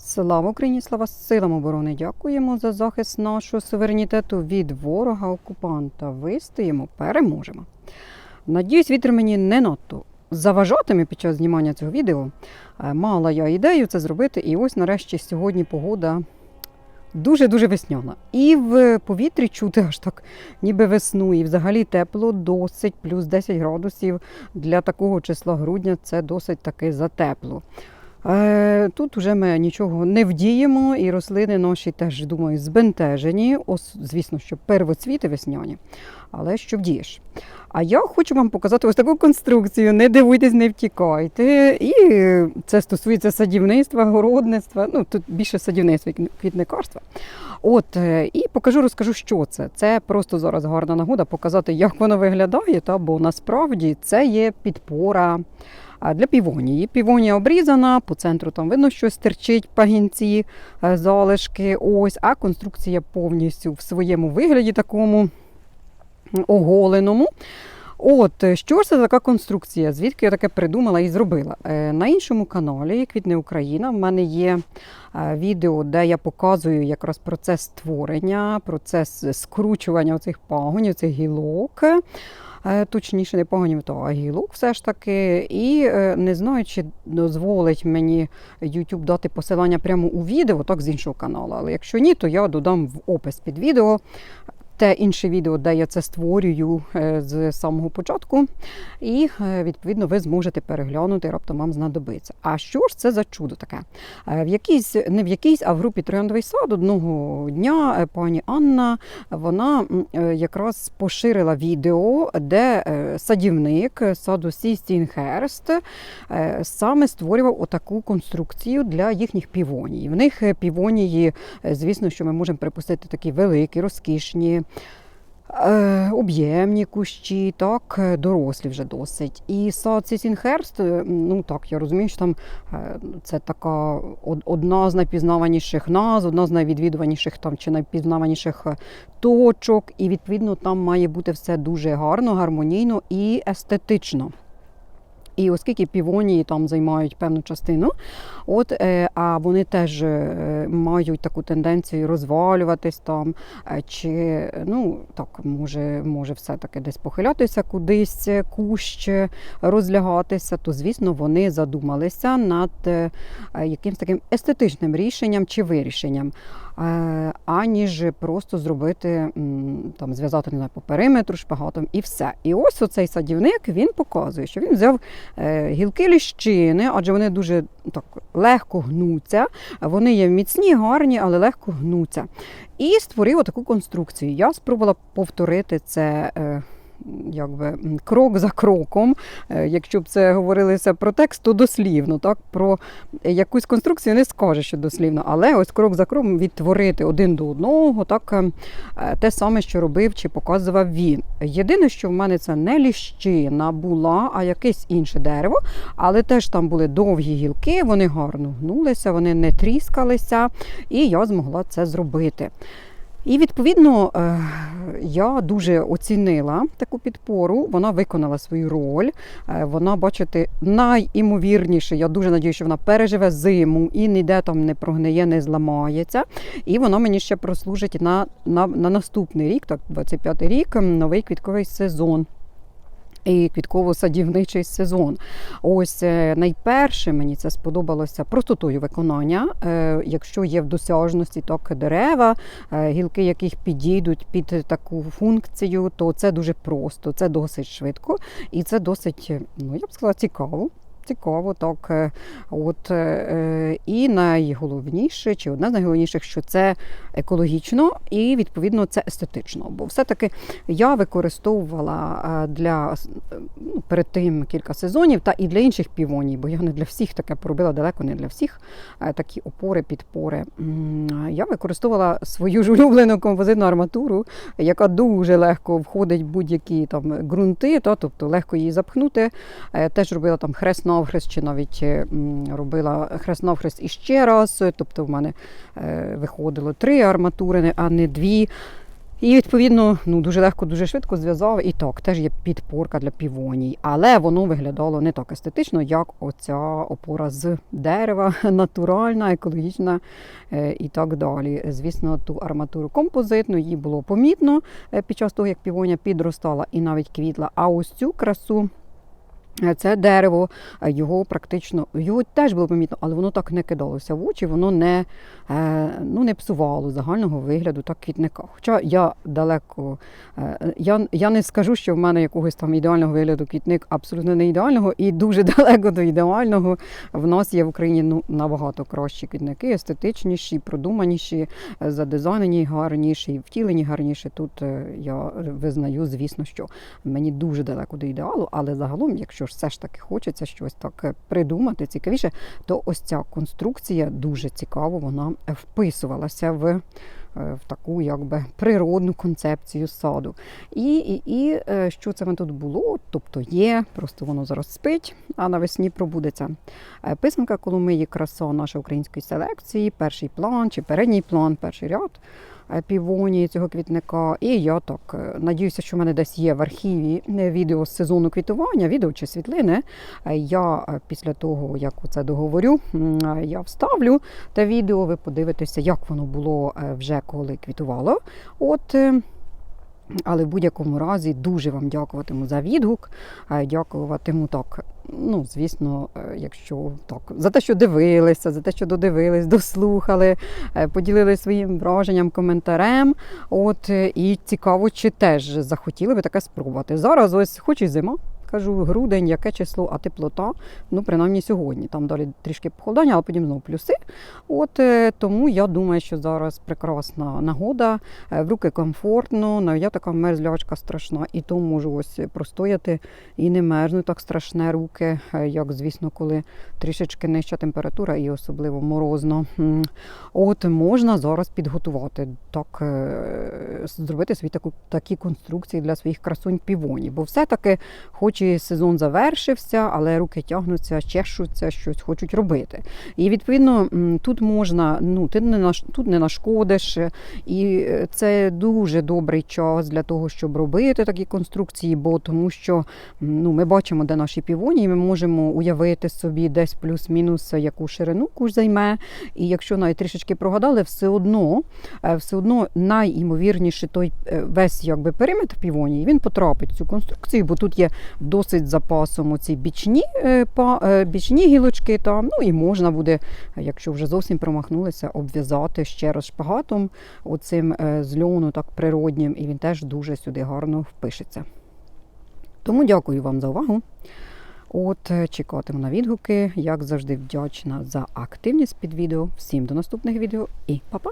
Слава Україні, слава силам оборони! Дякуємо за захист нашого суверенітету від ворога-окупанта. Вистоїмо, переможемо. Надіюсь, вітер мені не надто заважатиме під час знімання цього відео. Е, Мала я ідею це зробити, і ось нарешті сьогодні погода дуже-дуже весняна. І в повітрі чути аж так, ніби весну, і взагалі тепло досить, плюс 10 градусів для такого числа грудня це досить таки затепло. Е, Тут вже ми нічого не вдіємо, і рослини наші теж, думаю, збентежені. Ось, звісно, що первоцвіти весняні, але що вдієш. А я хочу вам показати ось таку конструкцію. Не дивуйтесь, не втікайте. І це стосується садівництва, городництва, ну тут більше садівництва квітникарства. От е, і покажу, розкажу, що це. Це просто зараз гарна нагода показати, як воно виглядає, та бо насправді це є підпора. Для півонії. Півонія обрізана, по центру там видно, що стирчить пагінці, е, залишки. Ось, а конструкція повністю в своєму вигляді такому оголеному. От, е, що ж це така конструкція? Звідки я таке придумала і зробила? Е, На іншому каналі Квітне Україна в мене є е, відео, де я показую якраз процес створення, процес скручування цих пагонів, цих гілок. Точніше, не пагонів, то а гілок все ж таки. І не знаю, чи дозволить мені YouTube дати посилання прямо у відео, так з іншого каналу. Але якщо ні, то я додам в опис під відео. Те інше відео, де я це створюю е, з самого початку, і е, відповідно ви зможете переглянути, раптом вам знадобиться. А що ж це за чудо таке? Е, В якійсь, не в якійсь, а в групі Трояндовий сад одного дня пані Анна вона якраз поширила відео, де садівник саду Сістінхерст е, саме створював отаку конструкцію для їхніх півоній. В них півонії, звісно, що ми можемо припустити такі великі, розкішні. Е, Об'ємні кущі, так, е, дорослі вже досить. І сад Сісінхерст, е, ну так, я розумію, що там це така одна з найпізнаваніших назв, одна з найвідвідуваніших там чи найпізнаваніших точок. І відповідно там має бути все дуже гарно, гармонійно і естетично. І оскільки півонії там займають певну частину, от, е, а вони теж е, мають таку тенденцію розвалюватись там, е, чи ну так може, може все-таки десь похилятися кудись, кущ розлягатися, то звісно вони задумалися над якимось таким естетичним рішенням чи вирішенням. Е, аніж просто зробити там, зв'язати не знаю, по периметру шпагатом і все. І ось оцей садівник він показує, що він взяв е, гілки ліщини, адже вони дуже так легко гнуться. Вони є міцні, гарні, але легко гнуться. І створив таку конструкцію. Я спробувала повторити це. Якби крок за кроком, Е, якщо б це говорилося про текст, то дослівно, так про якусь конструкцію не скаже, що дослівно, але ось крок за кроком відтворити один до одного, так е, е, те саме, що робив чи показував він. Єдине, що в мене це не ліщина була, а якесь інше дерево, але теж там були довгі гілки, вони гарно гнулися, вони не тріскалися, і я змогла це зробити. І відповідно е, я дуже оцінила таку підпору. Вона виконала свою роль. Е, Вона, бачите, найімовірніше, я дуже надію, що вона переживе зиму і ніде там не прогниє, не зламається. І вона мені ще прослужить на, на, на наступний рік, так, 25-й рік, новий квітковий сезон. І квітково-садівничий сезон. Ось е, найперше мені це сподобалося простотою виконання. Е, Якщо є в досяжності так дерева, е, гілки яких підійдуть під таку функцію, то це дуже просто, це досить швидко і це досить, ну я б сказала, цікаво. Цікаво, так. е, От, е, е, і найголовніше, чи одне з найголовніших, що це екологічно і відповідно це естетично. Бо все-таки я використовувала е, для е, ну, перед тим кілька сезонів та і для інших півоній, бо я не для всіх таке поробила далеко не для всіх е, такі опори, підпори. Я використовувала свою ж улюблену композитну арматуру, яка дуже легко входить в будь-які там ґрунти, та, тобто легко її запхнути. Е, Теж робила там хрест чи навіть е, робила хрест навхрест іще раз. Тобто в мене е, виходило три арматури, а не дві. І відповідно ну дуже легко, дуже швидко зв'язав. І так, теж є підпорка для півоній, але воно виглядало не так естетично, як оця опора з дерева, натуральна, екологічна е, і так далі. Звісно, ту арматуру композитну її було помітно під час того, як півоня підростала і навіть квітла. А ось цю красу. Це дерево, е, його практично його теж було помітно, але воно так не кидалося в очі, воно не, е, ну, не псувало загального вигляду так квітника. Хоча я далеко, е, я, я не скажу, що в мене якогось там ідеального вигляду квітник абсолютно не ідеального і дуже далеко до ідеального. В нас є в Україні ну, набагато кращі квітники, естетичніші, продуманіші, задизайнені гарніші, втілені гарніші. Тут я визнаю, звісно, що мені дуже далеко до ідеалу, але загалом, якщо ж все ж таки хочеться щось так придумати цікавіше, то ось ця конструкція дуже цікаво, вона вписувалася в. е, В таку якби природну концепцію саду. І, і, і е, що це тут було? Тобто є, просто воно зараз спить, а навесні пробудеться. Е, Писанка Коломиї краса нашої української селекції, перший план чи передній план, перший ряд півонії цього квітника. І я так е, надіюся, що в мене десь є в архіві е, відео з сезону квітування, відео чи світлини. Е, Я е, після того, як це договорю, е, я вставлю те відео, ви подивитеся, як воно було е, вже коли квітувало. От. Е, але в будь-якому разі дуже вам дякуватиму за відгук. е, Дякуватиму так. Ну, звісно, е, якщо так, за те, що дивилися, за те, що додивились, дослухали, поділили поділилися своїм враженням, коментарем. От е, і цікаво, чи теж захотіли би таке спробувати. Зараз ось хоч і зима. Кажу, грудень, яке число, а теплота, ну принаймні сьогодні. Там далі трішки похолодання, але потім знову плюси. От е, тому я думаю, що зараз прекрасна нагода, е, в руки комфортно, ну, я така мерзлячка страшна, і то можу ось простояти і не мерзну так страшне руки, е, як звісно, коли трішечки нижча температура і особливо морозно. От можна зараз підготувати так, зробити свої таку такі конструкції для своїх красунь півонів, бо все-таки, хоч і сезон завершився, але руки тягнуться, чешуться, щось хочуть робити. І відповідно тут можна, ну ти не наш тут не нашкодиш, і е, це дуже добрий час для того, щоб робити такі конструкції, бо тому що ну, ми бачимо, де наші півоні, і ми можемо уявити собі десь плюс-мінус яку ширину куш займе. І якщо навіть трішечки прогадали, все одно, е, все одно найімовірніше той е, весь якби периметр півонії він потрапить в цю конструкцію, бо тут є досить запасом оці бічні, е, е, бічні гілочки, та, ну і можна буде, якщо вже зовсім промахнулися, обв'язати ще раз шпагатом оцим е, з льону так природнім, і він теж дуже сюди гарно впишеться. Тому дякую вам за увагу. От чекатиму на відгуки. Як завжди, вдячна за активність під відео. Всім до наступних відео і па-па!